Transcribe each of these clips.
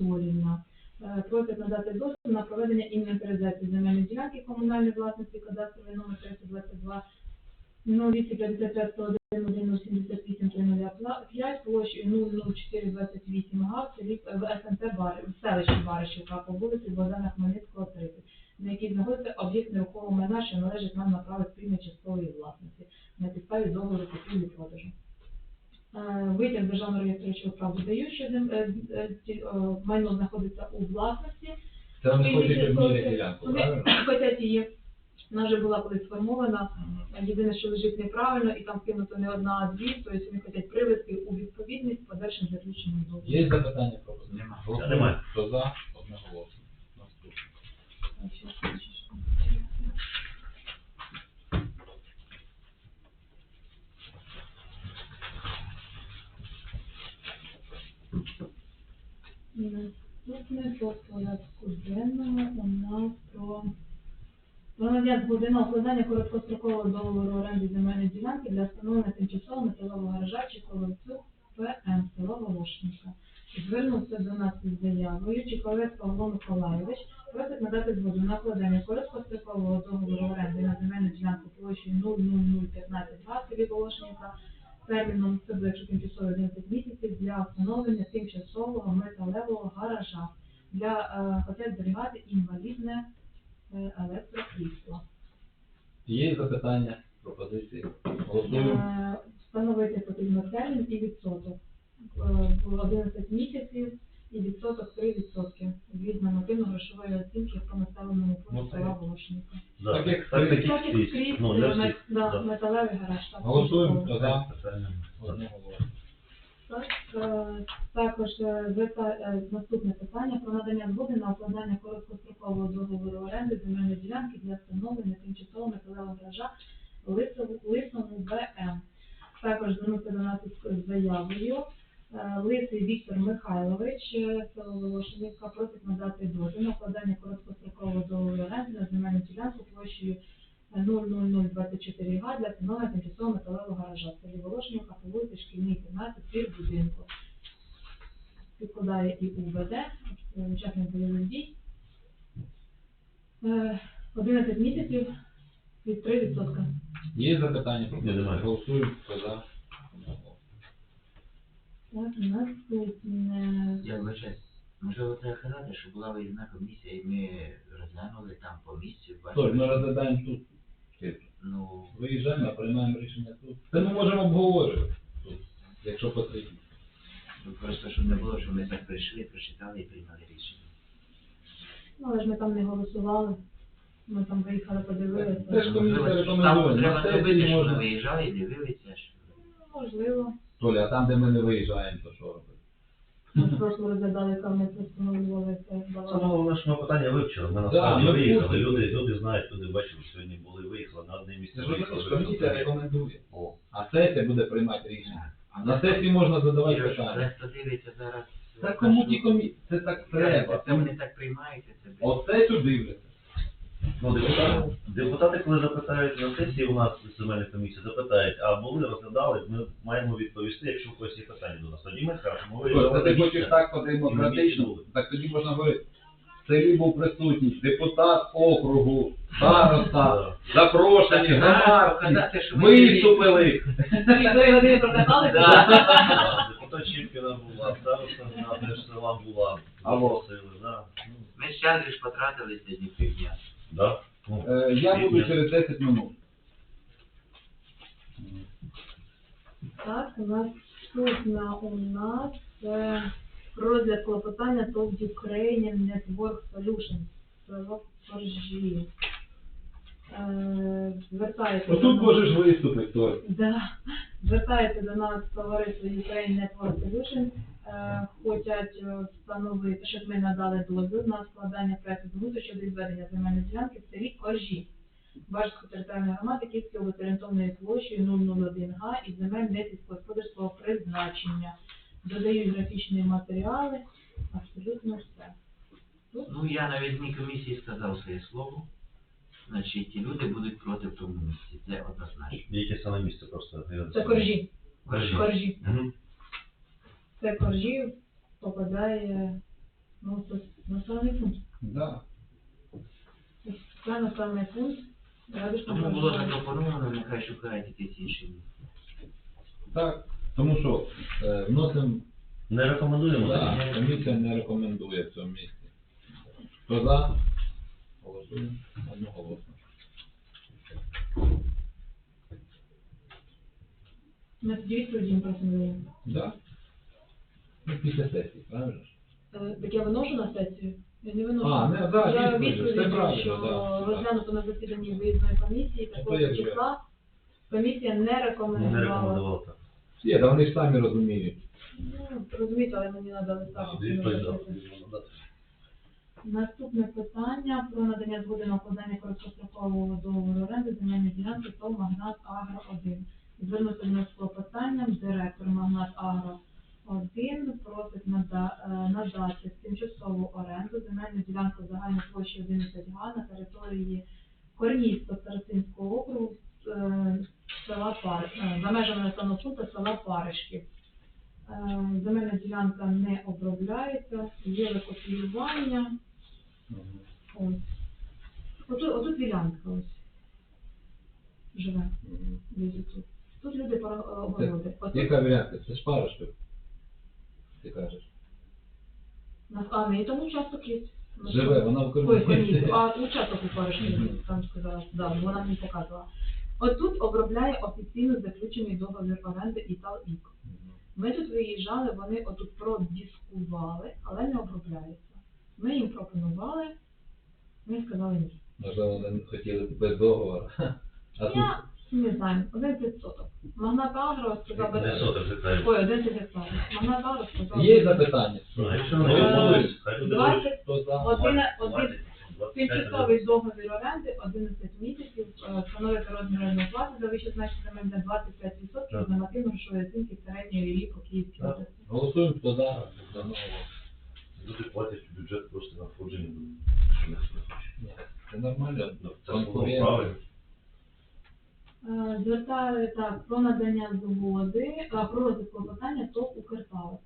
Анатолівна. Е, Просять надати дозвіл на проведення інвентаризації земельної ділянки комунальної власності, кадастровий номер 322 255 101 078 305 площею 00428 га в селі в селищі Баришівка по вулиці Богдана Хмельницького 30, на якій знаходиться об'єкт нерухомого майна, що належить нам на право спільної часткової власності на підставі договору купівлі-продажу. Е, Витяг державного реєструючого прав видають, що зем- е, е, е, майно знаходиться у власності. Це вони хочуть обміряти ділянку, правильно? хочуть її, вона вже була колись сформована, єдине, що лежить неправильно, і там кинуто не одна, а дві, тобто вони хочуть привести у відповідність подальшим заключенням договору. Є запитання про. Немає. Хто за? Одноголосно. Наступне. Так, щас, щас, щас. Наступне по порядку денному у нас про про надання згоди на укладання короткострокового договору оренди земельної ділянки для встановлення тимчасового металового гаража чи колодцю ПМ село Волошенка. Звернувся до нас із заявою Чіковець Павло Миколайович просить надати згоду на укладання короткострокового договору оренди на земельну ділянку площею 00015 га селі Волошенка терміном це якщо тимчасово 11 місяців для встановлення для е, хочуть зберігати інвалідне е, електрокрісло. Є запитання, пропозиції? Голосуємо. Е, Встановити потрібно термін і відсоток. Було 11 місяців і відсоток 3% від нормативно-грошової оцінки по населеному Ну, пункту села Волошенка. Так як скрізь. Ну, металевий гараж. Голосуємо. Так, також е, е, наступне питання про надання згоди на укладання короткострокового договору оренди земельної ділянки для встановлення тимчасового металевого гаража Лисому ВМ. Також звернувся до нас із заявою. Е, Лисий Віктор Михайлович, село Волошинівка, просить надати дозвіл на укладання короткострокового договору оренди на земельну ділянку площею 00024 га для встановлення тимчасового металевого гаража селі Волошинівка по вулиці Шкільній 15, пір будинку. Підкладає і УВД, е, учасник бойових дій. Е, 11 місяців від 3%. Є запитання, немає. Голосуємо. За? Так, наступне. Я вибачаюсь. Можливо, треба казати, що була виїзна комісія, і ми розглянули там по місцю, Тож, ми розглядаємо тут. ну, Виїжджаємо, приймаємо рішення тут. Це ми можемо обговорювати тут, якщо потрібно. Ну, просто щоб не було, що ми так прийшли, прочитали і прийняли рішення. Ну, але ж ми там не голосували. Ми там виїхали, подивилися. Це ж комісія Можливо, рекомендує. Там На треба сесії зробити, що можна. виїжджали і дивилися, що Можливо. Толя, а там, де ми не виїжджаємо, то що робити? Ми в прошлому розглядали, яка ми це встановлювали це Саме давали. головне, що ми питання вивчили. Ми насправді ми виїхали. курсі. Люди, люди знають, люди бачили, сьогодні були, виїхали на одне місце. Це ж виїхали, розумієш, комісія рекомендує, О, а сесія буде приймати рішення. А На сесії можна задавати питання. дивиться зараз. Так кому ті комісії? Це так Це треба. це вони так приймають, це блін. Оце тут дивляться. Ну, депутати, депутати, коли запитають на сесії у нас земельна комісія, запитають, а були, розглядали, ми маємо відповісти, якщо у когось є питання до нас. Тоді ми скажемо, ми Ось, Це ти хочеш так по-демократично, так тоді можна говорити. Селі був присутній депутат округу, староста, запрошені, громадські, ми виступили. Дві години Чіпкіна була, староста села була. Алло. Ну, Ми ще ж потратили сьогодні півдня. Да. Ну, Е, Я буду через 10 минут. Так, наступна у нас розгляд клопотання ТОВ Ukrainian Network Solutions. Село Е, Звертається Отут можеш виступити, Толь. Да. Звертається до нас товариство Ukraine Network Solutions. Е, Хочуть е, встановити, щоб ми надали дозвіл на складання проекту змусу щодо відведення земельної ділянки в селі Коржі. Бажської територіальної громади Київської області орієнтовною площею 001 га і земель несільськогосподарського призначення. Додають графічні матеріали, абсолютно все. Ну, я на відній комісії сказав своє слово. Значить, люди будуть проти в тому місці. Це однозначно. Яке саме місце просто? Це коржі. Коржі. Коржі. Мгм. Це коржі попадає Ну, це населений пункт. Да. Це населений пункт. Тому було запропоновано, нехай шукають якісь інші. Так. Тому що е, вносимо, Не рекомендуємо. да, комісія не рекомендує в цьому місці. Хто за? Голосуємо одноголосно. Ми тоді відповіді просимо даємо. Да. Ну, після сесії, правильно? ж? Е, Так я виношу на сесію? Я не виношу. А, не, да, я відповідь, правильно, що да, да. розглянуто на засіданні виїзної комісії такого то як числа. Комісія не Не рекомендувала. рекомендував так. Є, да вони ж самі розуміють. Ну, розумієте, але мені треба ставити. Наступне питання про надання згоди на укладання короткострокового договору оренди земельної ділянки ТОВ Магнат Агро 1. Звернувся до нас з клопотанням директор Магнат Агро 1 просить е, надати тимчасову оренду земельну ділянку загальної площі 11 га на території Корнійського старостинського округу е, села Пар... е, за межами населеного пункту села Паришків. Е, Земельна ділянка не обробляється, є викопіювання. Ось. Отут, отут ділянка ось. Живе, десь тут. Тут люди пора- е, огороди. Отут Яка варіант? Це ж парашка. Ти кажеш. на а, не, там участок є. Живе, вона в Ой, комісію. А участок у Парижі, там сказала, да, вона мені показувала. Отут обробляє офіційно заключений договір оренди Італ ІК. Ми тут виїжджали, вони отут продіскували, але не обробляються. Ми їм пропонували, ми сказали ні. Можливо, вони хотіли без договору. А тут не знаю, один соток. Магна Агро сказав без Ой, один гектарів. Магна Агро сказав. Є запитання? Якщо не 20, 21, тимчасовий договір оренди 11 місяців, е, встановити розмір орендної плати за вище значення земель на 25% Так. з нормативно-грошової оцінки середньої рілі по Київській Так. області. Голосуємо, хто за? Одного. Люди платять в бюджет просто на входження. Ні, Це нормально. Ну, Це було Конкурент. правильно. Е, Звертаю так про надання згоди, а, про розвитку клопотання ТОВ Укртавер.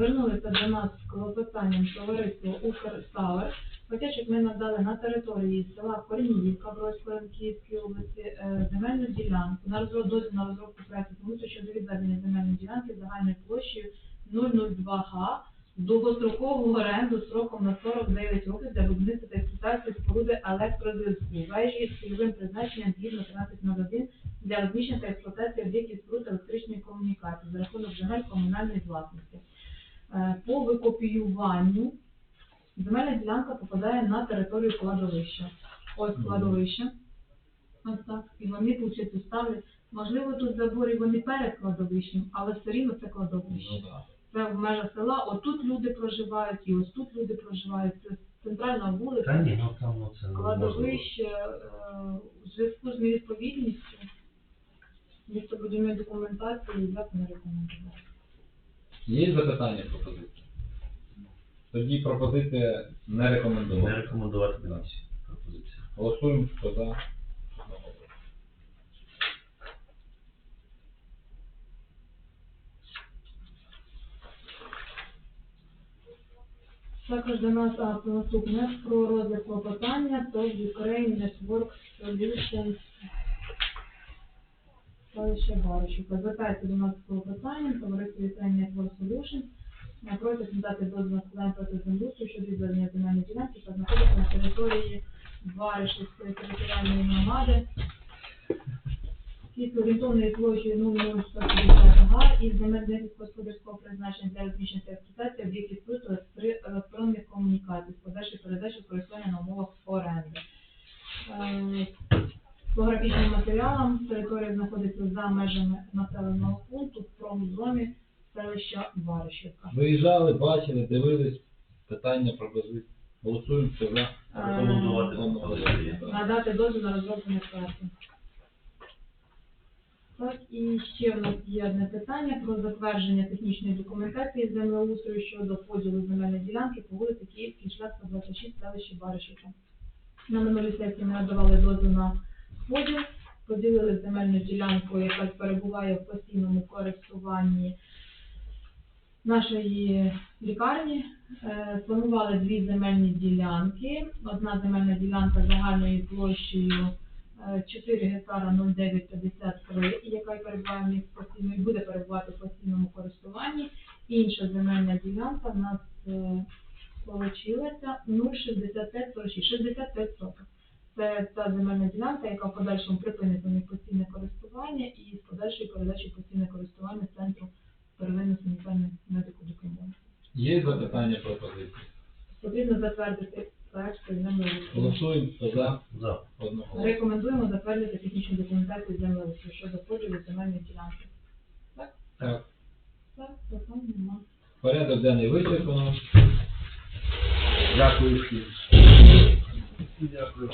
Звернулися до нас з клопотанням товариство Укртавер. Хоча щоб ми надали на території села Корніївка Бродської Київської області е, земельну ділянку на розробку на розробку проекту тому щодо відведення земельної ділянки загальною площею 002 га довгострокову оренду сроком на 49 років для будівництва та експлуатації споруди електрозв'язку, вежі з цільовим призначенням згідно 1301 для розміщення та експлуатації об'єктів споруд електричної комунікації за рахунок земель комунальної власності. Е, По викопіюванню земельна ділянка попадає на територію кладовища. Ось кладовище. Ось так. І вони, виходить, ставлять. Можливо, тут заборі вони перед кладовищем, але все рівно це кладовище. Ну. Це в межах села, отут люди проживають, і ось тут люди проживають. Це центральна вулиця, Та ні, ну там ну, це кладовище, е, у зв'язку з невідповідністю містобудівної документації як не рекомендувати. Є запитання пропозиції? Тоді пропозиція не Не рекомендувати комісії. Пропозиція. Голосуємо, хто за? Також до нас а, наступне про розгляд клопотання, то Ukraine Network Solutions селище Баришівка. Звертається до нас з клопотанням, товариство Network Solutions, на просять надати дозвіл на складання проти землеустрою щодо відведення земельної ділянки, що знаходиться на території Баришівської територіальної громади. Кількість орієнтовної площі 0,150 га із земель господарського призначення для розміщення та експлуатації об'єктів електри- електронних комунікацій з подальшою передачею користування на умовах оренди. Е, По графічним матеріалам територія знаходиться за межами населеного пункту в промзоні селища Баришівка. Виїжджали, бачили, дивились, питання, пропозиції. Голосуємо, хто за? Рекомендувати Одного. пропозиції. надати дозвіл на розроблення проекту. Так, і ще в нас є одне питання про затвердження технічної документації з землеустрою щодо поділу земельної ділянки по вулиці Київській шлях 126 селищі Баришівка. На минулій сесії ми надавали дозвіл на поділ, поділили земельну ділянку, яка перебуває в постійному користуванні нашої лікарні. Е, Планували дві земельні ділянки. Одна земельна ділянка загальною площею е, 4 гектара 0953, яка перебуває в них постійно і буде перебувати в постійному користуванні. Інша земельна ділянка в нас е, получилася 0,6546, 65 соток. Це та земельна ділянка, яка в подальшому припинить у них постійне користування і з подальшою передачею постійне користування центру первинної санітарної медико допомоги. Є запитання пропозиції? Потрібно затвердити проект. Голосуємо, хто за За. одного. Рекомендуємо затвердити технічну документацію землеустрою щодо поділу земельної ділянки. Так, Так, питань нема. порядок денний вичерпано. Дякую всім. Дякую.